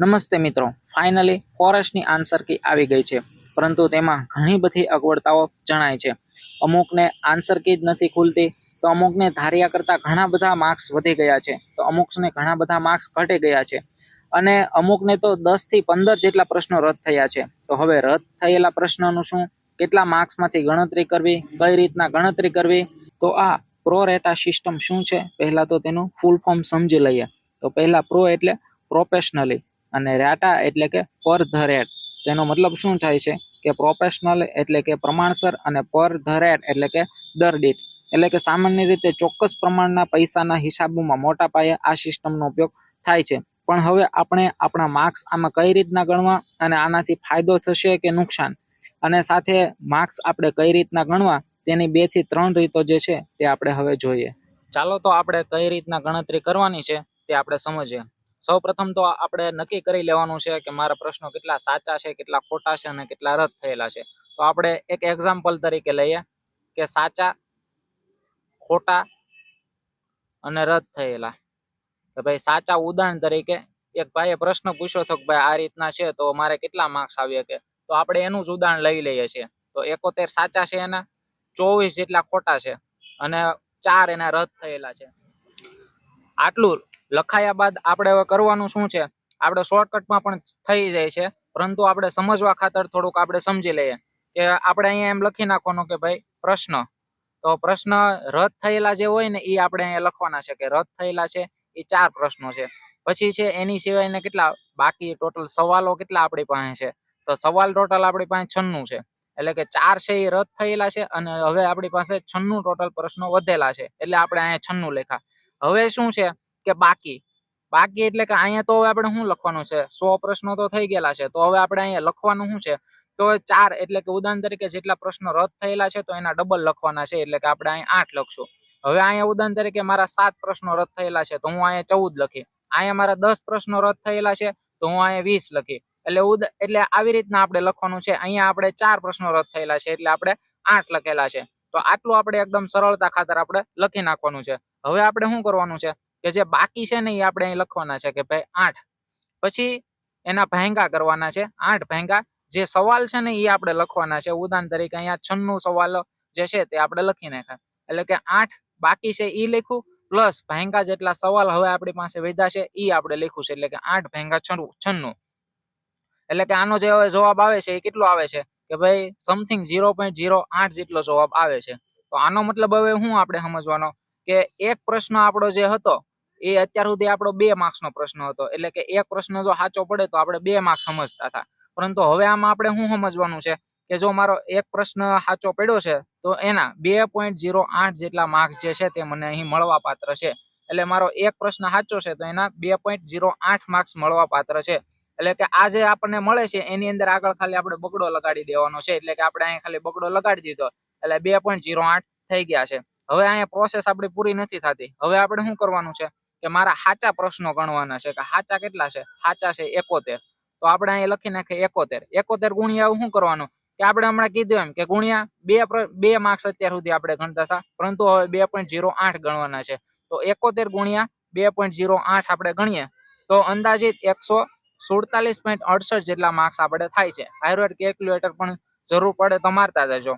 નમસ્તે મિત્રો. Finally ફોરેસ્ટની answer key આવી ગઈ છે. પરંતુ તેમાં ઘણી બધી અગવડતાઓ જણાય છે. અમુકને આન્સર કી જ નથી ખુલતી, તો અમુકને ધાર્યા કરતાં ઘણા બધા માર્ક્સ વધી ગયા છે. તો અમુકને ઘણા બધા માર્ક્સ ઘટી ગયા છે. અને અમુકને તો દસથી પંદર જેટલા પ્રશ્નો રદ થયા છે. તો હવે રદ થયેલા પ્રશ્નનું શું? કેટલા માર્ક્સમાંથી ગણતરી કરવી? કઈ રીતના ગણતરી કરવી? તો આ પ્રો રેટા સિસ્ટમ શું છે? પહેલાં તો તેનું ફૂલ ફોર્મ સમજી લઈએ. તો પહેલાં પ્રો એટલે પ્રોફેશનલી અને રેટા એટલે કે પર ધ રેટ તેનો મતલબ શું થાય છે? કે પ્રોફેશનલ એટલે કે પ્રમાણસર અને પર ધ રેટ એટલે કે દર દીઠ એટલે કે સામાન્ય રીતે ચોક્કસ પ્રમાણના પૈસાના હિસાબોમાં મોટા પાયે આ સિસ્ટમનો ઉપયોગ થાય છે. પણ હવે આપણે આપણા માર્ક્સ આમાં કઈ રીતના ગણવા અને આનાથી ફાયદો થશે કે નુકસાન? અને સાથે માર્ક્સ આપણે કઈ રીતના ગણવા? તેની બેથી ત્રણ રીતો જે છે તે આપણે હવે જોઈએ. ચાલો તો આપણે કઈ રીતના ગણતરી કરવાની છે તે આપણે સમજીએ. સૌ પ્રથમ તો આપણે નક્કી કરી લેવાનું છે કે મારા પ્રશ્નો કેટલા સાચા છે, કેટલા ખોટા છે અને કેટલા રદ થયેલા છે. તો આપણે એક એક્ઝામ્પલ તરીકે લઈએ કે સાચા, ખોટા અને રદ થયેલા. કે ભાઈ સાચા ઉદાહરણ તરીકે એક ભાઈએ પ્રશ્ન પૂછ્યો હતો કે ભાઈ આ રીતના છે તો મારે કેટલા માર્ક્સ આવી શકે તો આપણે એનું જ ઉદાહરણ લઈ લઈએ છીએ. તો એકોતેર સાચા છે એના, ચોવીસ જેટલા ખોટા છે અને ચાર એના રદ થયેલા છે. આટલું લખાયા બાદ આપણે હવે કરવાનું શું છે? આપણે શોર્ટકટમાં પણ થઈ જાય છે, પરંતુ આપણે સમજવા ખાતર થોડુંક આપણે સમજી લઈએ. કે આપણે અહીંયા એમ લખી નાખવાનો કે ભાઈ, પ્રશ્ન. તો પ્રશ્ન રદ થયેલા જે હોય ને એ આપણે અહીંયા લખવાના છે કે રદ થયેલા છે એ ચાર પ્રશ્નો છે. પછી છે, એની સિવાયને કેટલા? બાકી ટોટલ સવાલો કેટલા આપણી પાસે છે? તો સવાલ ટોટલ આપણી પાસે છન્નું છે. એટલે કે ચાર છે એ રદ થયેલા છે, અને હવે આપણી પાસે છન્નું ટોટલ પ્રશ્નો વધેલા છે. એટલે આપણે અહીંયા છન્નું લેખા હવે શું છે? કે બાકી? બાકી એટલે કે અહીંયા તો હવે આપણે શું લખવાનું છે? સો પ્રશ્નો તો થઈ ગયેલા છે. તો હવે આપણે અહીંયા લખવાનું શું છે? તો ચાર એટલે કે ઉદાહરણ તરીકે જેટલા પ્રશ્નો રદ થયેલા છે તો એના ડબલ લખવાના છે. એટલે કે આપણે અહીંયા આઠ લખશું. હવે અહીંયા ઉદાહરણ તરીકે મારા સાત પ્રશ્નો રદ થયેલા છે તો હું અહીંયા ચૌદ લખી. અહીંયા મારા દસ પ્રશ્નો રદ થયેલા છે તો હું અહીંયા વીસ લખી. એટલે એટલે આવી રીતના આપણે લખવાનું છે. અહીંયા આપણે ચાર પ્રશ્નો રદ થયેલા છે એટલે આપણે આઠ લખેલા છે. તો આટલું આપણે એકદમ સરળતા ખાતર આપણે લખી નાખવાનું છે. હવે આપણે શું કરવાનું છે? કે જે બાકી છે ને એ આપણે અહીં લખવાના છે કે ભાઈ આઠ. પછી એના ભેંગા કરવાના છે. આઠ ભેંગા જે સવાલ છે ને એ આપણે લખવાના છે. ઉદાહરણ તરીકે અહીંયા છન્નું સવાલો જે છે તે આપણે લખી નાખ્યા. એટલે કે આઠ બાકી છે એ લખ્યું. પ્લસ ભેંગા જેટલા સવાલ હવે આપણી પાસે વેધા છે એ આપણે લખ્યું છે. એટલે કે આઠ ભેંગા છન્નું એટલે કે આનો જે હવે જવાબ આવે છે એ કેટલો આવે છે? કે ભાઈ સમથિંગ ઝીરો પોઈન્ટ ઝીરો આઠ જેટલો જવાબ આવે છે. તો આનો મતલબ હવે શું આપણે સમજવાનો કે એક પ્રશ્ન આપણો જે હતો, એ અત્યાર સુધી આપણો બે માર્ક્સનો પ્રશ્ન હતો. એટલે કે એક પ્રશ્ન જો સાચો પડે તો આપણે બે માર્ક્સ સમજતા હતા. પરંતુ હવે આમાં આપણે શું સમજવાનું છે? કે જો મારો એક પ્રશ્ન સાચો પડ્યો છે, તો એના બે પોઈન્ટ ઝીરો આઠ જેટલા માર્ક્સ જે છે તે મને અહીં મળવા પાત્ર છે. એટલે મારો એક પ્રશ્ન સાચો છે, તો એના બે પોઈન્ટ ઝીરો આઠ માર્ક્સ મળવા પાત્ર છે. એટલે કે આ જે આપણને મળે છે, એની અંદર આગળ ખાલી આપણે બગડો લગાડી દેવાનો છે. એટલે કે આપણે અહીં ખાલી બગડો લગાડી દીધો. એટલે બે પોઈન્ટ ઝીરો આઠ થઈ ગયા છે. હવે અહીંયા પ્રોસેસ આપણી પૂરી નથી થતી. હવે આપણે શું કરવાનું છે કે મારા સાચા પ્રશ્નો ગણવાના છે કે સાચા કેટલા છે? સાચા છે એકોતેર. તો આપણે અહીંયા લખી નાખીએ એકોતેર. એકોતેર ગુણ્યા શું કરવાનું? કે આપણે હમણાં કીધું એમ કે ગુણ્યા બે બે માર્ક્સ અત્યાર સુધી આપણે ગણતા હતા, પરંતુ હવે બે પોઈન્ટ જીરો આઠ ગણવાના છે. તો એકોતેર ગુણ્યા બે પોઈન્ટ ઝીરો આઠ આપણે ગણીએ. તો અંદાજિત એકસો સુડતાલીસ પોઈન્ટ અડસઠ જેટલા માર્ક્સ આપણે થાય છે. હાઈરોડ કેલ્ક્યુલેટર પણ જરૂર પડે તો મારતા જજો.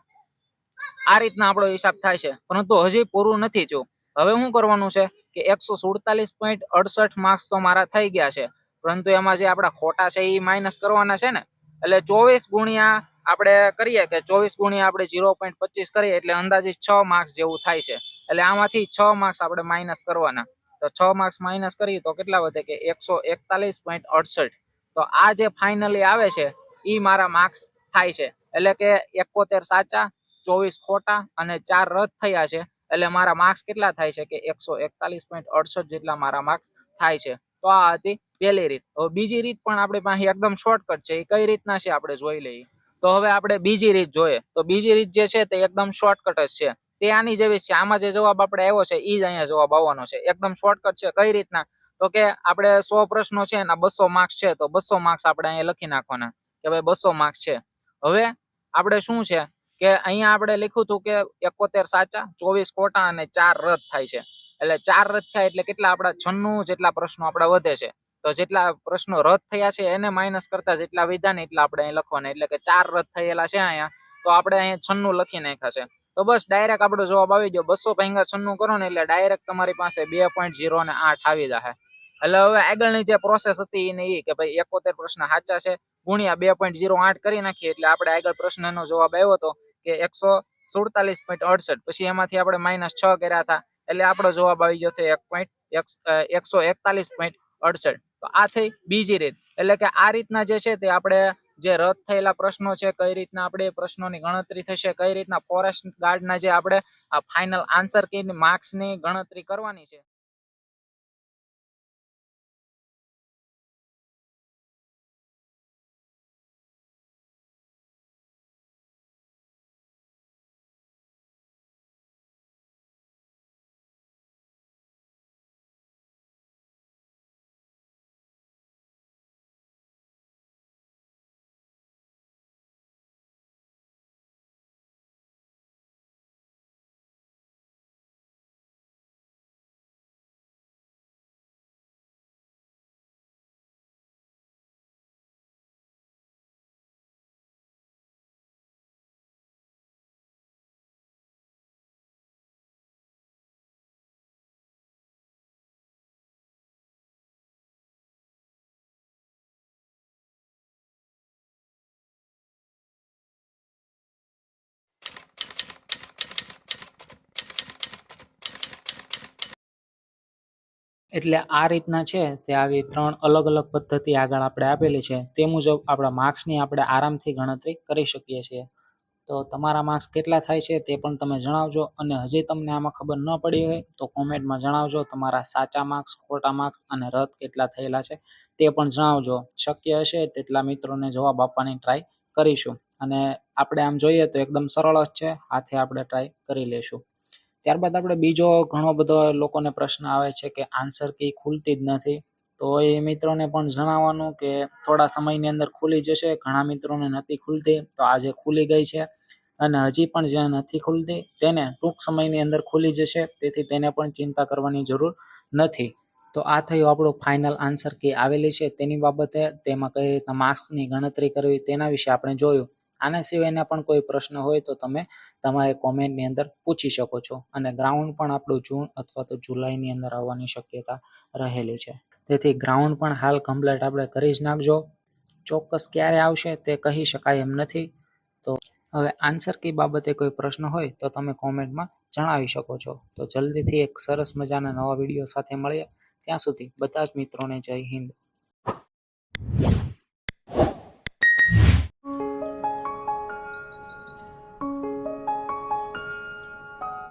આ રીતના આપણો હિસાબ થાય છે. પરંતુ હજી પૂરું નથી થયું. હવે શું કરવાનું છે કે એકસો સુડતાલીસ પોઈન્ટ અડસઠ માર્ક્સ તો મારા થઈ ગયા છે. પરંતુ એમાં જે આપણા ખોટા છે એ માઇનસ કરવાના છે ને. એટલે ચોવીસ ગુણ્યા આપણે કરીએ કે ચોવીસ ગુણ્યા આપણે ઝીરો પોઈન્ટ પચીસ કરીએ એટલે અંદાજે છ માર્ક્સ જેવું થાય છે. એટલે આમાંથી છ માર્ક્સ આપણે માઇનસ કરવાના. તો છ માર્ક્સ માઇનસ કરીએ તો કેટલા વધે કે એકસો એકતાલીસ પોઈન્ટ અડસઠ. તો આ જે ફાઇનલી આવે છે એ મારા માર્ક્સ થાય છે. એટલે કે એકોતેર સાચા ચોવીસ ખોટા અને ચાર રદ થયા છે. એટલે મારા માર્ક્સ કેટલા થાય છે કે એકસો એકતાલીસ પોઈન્ટ અડસઠ જેટલા મારા માર્ક્સ થાય છે. તો આ હતી પહેલી રીત. હવે બીજી રીત પણ આપણી પાસે એકદમ શોર્ટકટ છે. એ કઈ રીતના છે આપણે જોઈ લઈએ. તો હવે આપણે બીજી રીત જોઈએ. તો બીજી રીત જે છે તે એકદમ શોર્ટકટ જ છે. તે આની જેવી છે. આમાં જે જવાબ આપણે આવ્યો છે એ જ અહીંયા જવાબ આવવાનો છે. એકદમ શોર્ટકટ છે. કઈ રીતના? તો કે આપણે સો પ્રશ્નો છે એના બસો માર્ક્સ છે. તો બસો માર્ક્સ આપણે અહીંયા લખી નાખવાના કે ભાઈ બસો માર્ક્સ છે. હવે આપણે શું છે? કે અહીંયા આપણે લખ્યું હતું કે એકોતેર સાચા, ચોવીસ ખોટા અને ચાર રદ થાય છે. એટલે ચાર રદ થાય એટલે કેટલા આપણા છન્નું જેટલા પ્રશ્નો આપણા વધે છે. તો જેટલા પ્રશ્નો રદ થયા છે એને માઇનસ કરતા જેટલા વિધા ને એટલા આપણે અહીં લખવાના. એટલે કે ચાર રદ થયેલા છે અહીંયા, તો આપણે અહીંયા છન્નું લખી નાખ્યા છે. તો બસ ડાયરેક્ટ આપણો જવાબ આવી ગયો. બસો ભાંગા છન્નું કરો ને એટલે ડાયરેક્ટ તમારી પાસે બે પોઈન્ટ ઝીરો ને આઠ આવી જશે એટલે હવે આગળની જે પ્રોસેસ હતી એને એ કે ભાઈ એકોતેર પ્રશ્ન સાચા છે. ગુણ્યા બે પોઈન્ટ ઝીરો આઠ કરી નાખીએ એટલે આપણે આગળ પ્રશ્નનો જવાબ આવ્યો હતો કે એકસો સુડતાલીસ પોઈન્ટ અડસઠ. પછી એમાંથી આપણે માઇનસ છ કર્યા હતા, એટલે આપણો જવાબ આવી ગયો છે એક પોઈન્ટ એકસો એકતાલીસ પોઈન્ટ અડસઠ. તો આ થઈ બીજી રીત. એટલે કે આ રીતના જે છે તે આપણે જે રદ થયેલા પ્રશ્નો છે, કઈ રીતના આપણે પ્રશ્નોની ગણતરી થશે, કઈ રીતના ફોરેસ્ટ ગાર્ડના જે આપણે ફાઇનલ આન્સર કે માર્ક્સની ગણતરી કરવાની છે એટલે આ રીતના છે તે આવી ત્રણ અલગ અલગ પદ્ધતિ આગળ આપણે આપેલી છે. તે મુજબ આપણા માર્ક્સની આપણે આરામથી ગણતરી કરી શકીએ છીએ. તો તમારા માર્ક્સ કેટલા થાય છે તે પણ તમે જણાવજો અને હજી તમને આમાં ખબર ન પડી હોય તો કોમેન્ટમાં જણાવજો તમારા સાચા માર્ક્સ ખોટા માર્ક્સ અને રદ કેટલા થયેલા છે તે પણ જણાવજો. શક્ય હશે તેટલા મિત્રોને જવાબ આપવાની ટ્રાય કરીશું. અને આપણે આમ જોઈએ તો એકદમ સરળ જ છે. હાથે આપણે ટ્રાય કરી લેશું ત્યારબાદ આપણે બીજો ઘણો બધો લોકોને પ્રશ્ન આવે છે કે આન્સર કી ખુલતી જ નથી. તો એ મિત્રોને પણ જણાવવાનું કે થોડા સમયની અંદર ખુલી જશે, ઘણા મિત્રોને નથી ખુલતી, તો આજે ખુલી ગઈ છે અને હજી પણ જ્યાં નથી ખુલતી તેને ટૂંક સમયની અંદર ખુલી જશે, તેથી તેને પણ ચિંતા કરવાની જરૂર નથી. તો આ થયું આપણું ફાઇનલ આન્સર કી આવેલી છે. તેની બાબતે તેમાં કઈ રીતના માર્ક્સની ગણતરી કરવી તેના વિશે આપણે જોયું. આના સિવાયના પણ કોઈ પ્રશ્ન હોય તો તમે તમારે કોમેન્ટની અંદર પૂછી શકો છો. અને ગ્રાઉન્ડ પણ આપણું જૂન અથવા તો જુલાઈની અંદર આવવાની શક્યતા રહેલી છે. તેથી ગ્રાઉન્ડ પણ હાલ કમ્પ્લીટ આપણે કરી જ નાખજો. ચોક્કસ ક્યારે આવશે તે કહી શકાય એમ નથી. તો હવે આન્સર કી બાબતે કોઈ પ્રશ્ન હોય તો તમે કોમેન્ટમાં જણાવી શકો છો. તો જલ્દીથી એક સરસ મજાના નવા વીડિયો સાથે મળીએ. ત્યાં સુધી બધા જ મિત્રોને જય હિન્દ.